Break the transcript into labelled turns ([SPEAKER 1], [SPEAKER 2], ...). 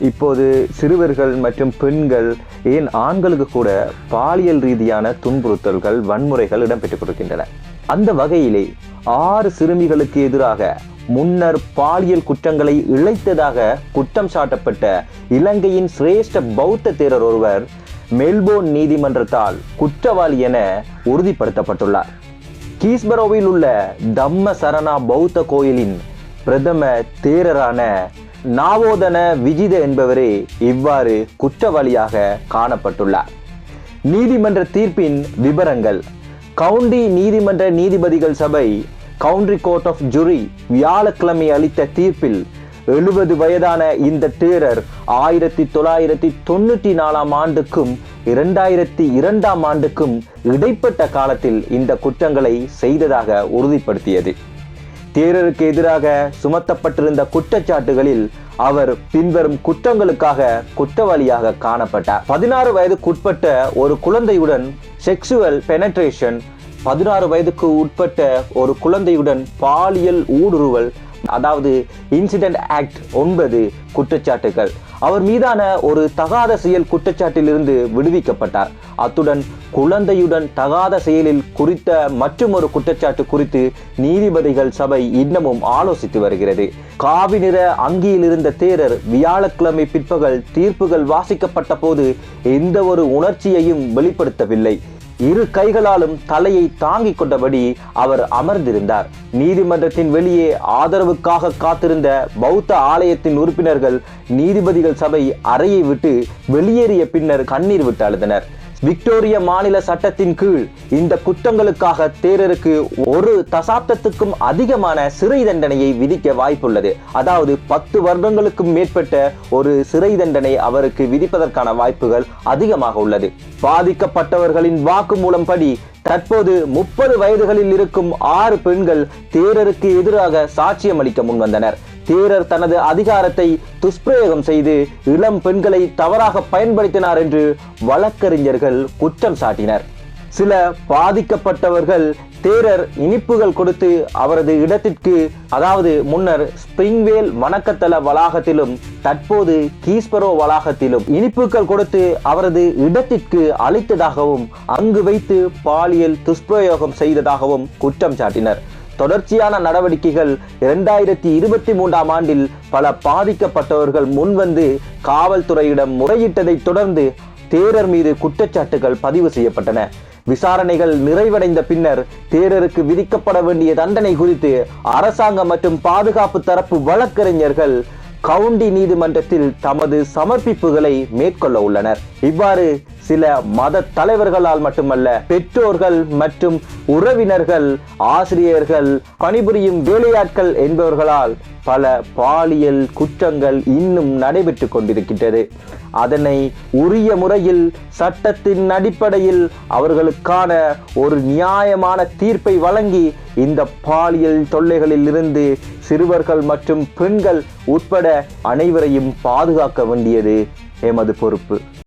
[SPEAKER 1] இப்போது சிறுவர்கள் மற்றும் பெண்கள் ஏன் ஆண்களுக்கு கூட பாலியல் ரீதியான துன்புறுத்தல்கள் வன்முறைகள் இடம்பெற்றுக் கொடுக்கின்றன அந்த வகையிலே ஆறு சிறுமிகளுக்கு எதிராக முன்னர் பாலியல் குற்றங்களை இழைத்ததாக குற்றம் சாட்டப்பட்ட இலங்கையின் சிரேஷ்ட பௌத்த தேரர் ஒருவர் மெல்போர்ன் நீதிமன்றத்தால் குற்றவாளி என உறுதிப்படுத்தப்பட்டுள்ளார். கீஸ்பரோவில் உள்ள தம்ம சரணா பௌத்த கோயிலின் பிரதம தேரரான நாவோதன விஜித என்பவரே இவ்வாறு குற்றவாளியாக காணப்பட்டுள்ளார். நீதிமன்ற தீர்ப்பின் விவரங்கள் கவுண்டி நீதிமன்ற நீதிபதிகள் சபை கவுண்டி கோர்ட் ஆஃப் ஜுரி வியாழக்கிழமை அளித்த தீர்ப்பில் எழுபது வயதான இந்த தேரர் ஆயிரத்தி தொள்ளாயிரத்தி தொண்ணூற்றி நாலாம் ஆண்டுக்கும் இரண்டாயிரத்தி இரண்டாம் ஆண்டுக்கும் இடைப்பட்ட காலத்தில் இந்த குற்றங்களை செய்ததாக உறுதிப்படுத்தியது. தேரருக்கு எதிராக சுமத்தப்பட்டிருந்த குற்றச்சாட்டுகளில் அவர் பின்வரும் குற்றங்களுக்காக குற்றவாளியாக காணப்பட்டார். பதினாறு வயதுக்குட்பட்ட ஒரு குழந்தையுடன் செக்ஷுவல் பெனட்ரேஷன் பதினாறு வயதுக்கு உட்பட்ட ஒரு குழந்தையுடன் பாலியல் ஊடுருவல் அதாவது இன்சிடென்ட் ஆக்ட் ஒன்பது குற்றச்சாட்டுகள். அவர் மீதான ஒரு தகாத செயல் குற்றச்சாட்டிலிருந்து விடுவிக்கப்பட்டார். அத்துடன் குழந்தையுடன் தகாத செயலில் குறித்த மற்றும் ஒரு குற்றச்சாட்டு குறித்து நீதிபதிகள் சபை இன்னமும் ஆலோசித்து வருகிறது. காவி நிற அங்கியில் இருந்த தேரர் வியாழக்கிழமை பிற்பகல் தீர்ப்புகள் வாசிக்கப்பட்ட போது எந்த ஒரு உணர்ச்சியையும் வெளிப்படுத்தவில்லை. இரு கைகளாலும் தலையை தாங்கிக் கொண்டபடி அவர் அமர்ந்திருந்தார். நீதிமன்றத்தின் வெளியே ஆதரவுக்காக காத்திருந்த பௌத்த ஆலயத்தின் உறுப்பினர்கள் நீதிபதிகள் சபை அறையை விட்டு வெளியேறிய பின்னர் கண்ணீர் விட்டு அழுதனர். விக்டோரிய மாநில சட்டத்தின் கீழ் இந்த குற்றங்களுக்காக தேரருக்கு ஒரு தசாப்தத்துக்கும் அதிகமான சிறை தண்டனையை விதிக்க வாய்ப்புள்ளது. அதாவது பத்து வருடங்களுக்கும் மேற்பட்ட ஒரு சிறை தண்டனை அவருக்கு விதிப்பதற்கான வாய்ப்புகள் அதிகமாக உள்ளது. பாதிக்கப்பட்டவர்களின் வாக்குமூலம் படி தற்போது முப்பது வயதுகளில் இருக்கும் ஆறு பெண்கள் தேரருக்கு எதிராக சாட்சியம் அளிக்க முன்வந்தனர். தேரர் தனது அதிகாரத்தை துஷ்பிரயோகம் செய்து இளம் பெண்களை தவறாக பயன்படுத்தினார் என்று வழக்கறிஞர்கள் குற்றம் சாட்டினர். சில பாதிக்கப்பட்டவர்கள் தேரர் இனிப்புகள் கொடுத்து அவரது இடத்திற்கு அதாவது முன்னர் ஸ்பிரிங்வேல் வணக்கத்தல வளாகத்திலும் தற்போது கீஸ்பரோ வளாகத்திலும் இனிப்புகள் கொடுத்து அவரது இடத்திற்கு அளித்ததாகவும் அங்கு வைத்து பாலியல் துஷ்பிரயோகம் செய்ததாகவும் குற்றம் சாட்டினர். தொடர்ச்சியான நடவடிக்கைகள் இரண்டாயிரத்தி இருபத்தி மூன்றாம் ஆண்டில் பல பாதிக்கப்பட்டவர்கள் முன்வந்து காவல்துறையிடம் முறையிட்டதை தொடர்ந்து தேரர் மீது குற்றச்சாட்டுகள் பதிவு செய்யப்பட்டன. விசாரணைகள் நிறைவடைந்த பின்னர் தேரருக்கு விதிக்கப்பட வேண்டிய தண்டனை குறித்து அரசாங்கம் மற்றும் பாதுகாப்பு தரப்பு வழக்கறிஞர்கள் கவுண்டி நீதிமன்றத்தில் தமது சமர்ப்பிப்புகளை மேற்கொள்ள உள்ளனர். இவ்வாறு சில மத தலைவர்களால் மட்டுமல்ல பெற்றோர்கள் மற்றும் உறவினர்கள் ஆசிரியர்கள் பணிபுரியும் வேலையாட்கள் என்பவர்களால் பல பாலியல் குற்றங்கள் இன்னும் நடைபெற்று கொண்டிருக்கின்றது. அதனை உரிய முறையில் சட்டத்தின் அடிப்படையில் அவர்களுக்கான ஒரு நியாயமான தீர்ப்பை வழங்கி இந்த பாலியல் தொல்லைகளில் இருந்து சிறுவர்கள் மற்றும் பெண்கள் உட்பட அனைவரையும் பாதுகாக்க வேண்டியது எமது பொறுப்பு.